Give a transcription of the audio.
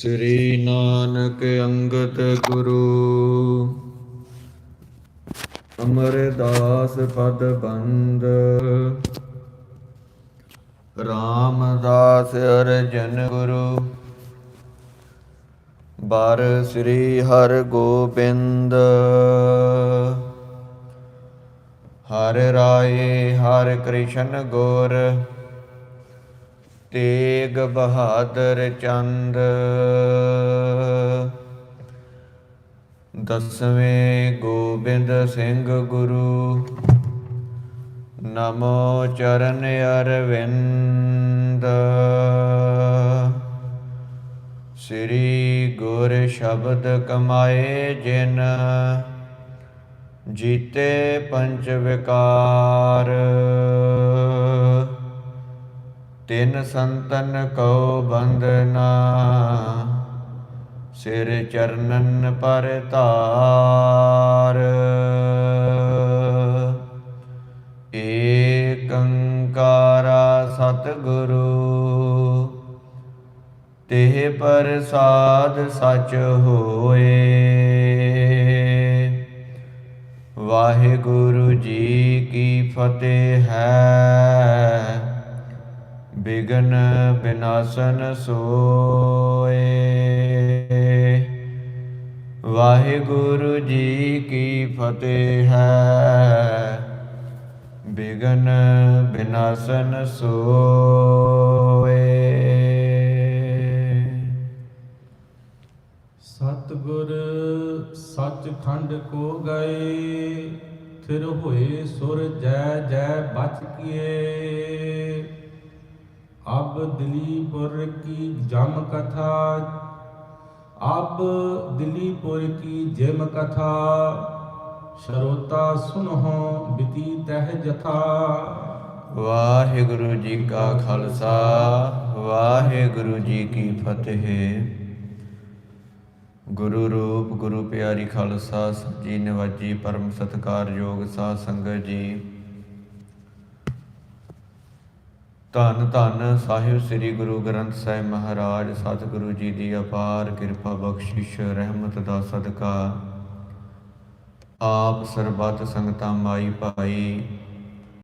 ਸ੍ਰੀ ਨਾਨਕ ਅੰਗਦ ਗੁਰੂ। ਅਮਰਦਾਸ ਪਦ ਬੰਦ। ਰਾਮਦਾਸ ਅਰਜਨ ਗੁਰੂ। ਬਾਰ ਸ੍ਰੀ ਹਰ ਗੋਬਿੰਦ। ਹਰ ਰਾਏ, ਹਰ ਕ੍ਰਿਸ਼ਨ ਗੁਰ। ਤੇਗ ਬਹਾਦਰ ਚੰਦ। ਦਸਵੇਂ ਗੋਬਿੰਦ ਸਿੰਘ ਗੁਰੂ। ਨਮੋ ਚਰਨ ਅਰਵਿੰਦ। ਸ੍ਰੀ ਗੁਰ ਸ਼ਬਦ ਕਮਾਏ ਜਿਨ, ਜੀਤੇ ਪੰਚ ਵਿਕਾਰ। ਤਿੰਨ ਸੰਤਨ ਕੋ ਬੰਦਨਾ ਸਿਰ ਚਰਨਨ ਪਰ ਧਾਰ। ਏਕੰਕਾਰਾ ਸਤਿਗੁਰੂ, ਤਿਹ ਪ੍ਰਸਾਦ ਸਚ ਹੋਏ। ਵਾਹਿਗੁਰੂ ਜੀ ਕੀ ਫਤਿਹ ਹੈ। ਬਿਗਨ ਬਿਨਾਸਨ ਸੋਏ। ਵਾਹਿਗੁਰੂ ਜੀ ਕੀ ਫਤਿਹ ਹੈ। ਬਿਗਨ ਬਿਨਾਸਨ ਸੋਏ। ਸਤਿਗੁਰ ਸੱਚਖੰਡ ਕੋ ਗਏ ਫਿਰ ਹੋਏ ਸੁਰ ਜੈ ਜੈ ਬਚ ਕੀਏ। ਅਬ ਦਿਲੀਪੁਰ ਕੀ ਜਮ ਕਥਾ, ਅਬ ਦਿਲੀਪੁਰ ਕੀ ਜਿਮ ਕਥਾ, ਸ਼ਰੋਤਾ ਸੁਨਹੁ ਬਿਤੀ ਤਹਿ ਜਥਾ। ਵਾਹਿਗੁਰੂ ਜੀ ਕਾ ਖਾਲਸਾ, ਵਾਹਿਗੁਰੂ ਜੀ ਕੀ ਫਤਿਹ। ਗੁਰੂ ਰੂਪ, ਗੁਰੂ ਪਿਆਰੀ ਖਾਲਸਾ, ਸੱਚੀ ਨਿਵਾਜੀ ਪਰਮ ਸਤਿਕਾਰਯੋਗ ਸਾਧ ਸੰਗਤ ਜੀ। ਧੰਨ ਧੰਨ ਸਾਹਿਬ ਸ੍ਰੀ ਗੁਰੂ ਗ੍ਰੰਥ ਸਾਹਿਬ ਮਹਾਰਾਜ, ਸਤਿਗੁਰੂ ਜੀ ਦੀ ਅਪਾਰ ਕਿਰਪਾ ਬਖਸ਼ਿਸ਼, ਰਹਿਮਤ ਦਾ ਸਦਕਾ। ਆਪ ਸਰਬੱਤ ਸੰਗਤਾਂ ਮਾਈ ਭਾਈ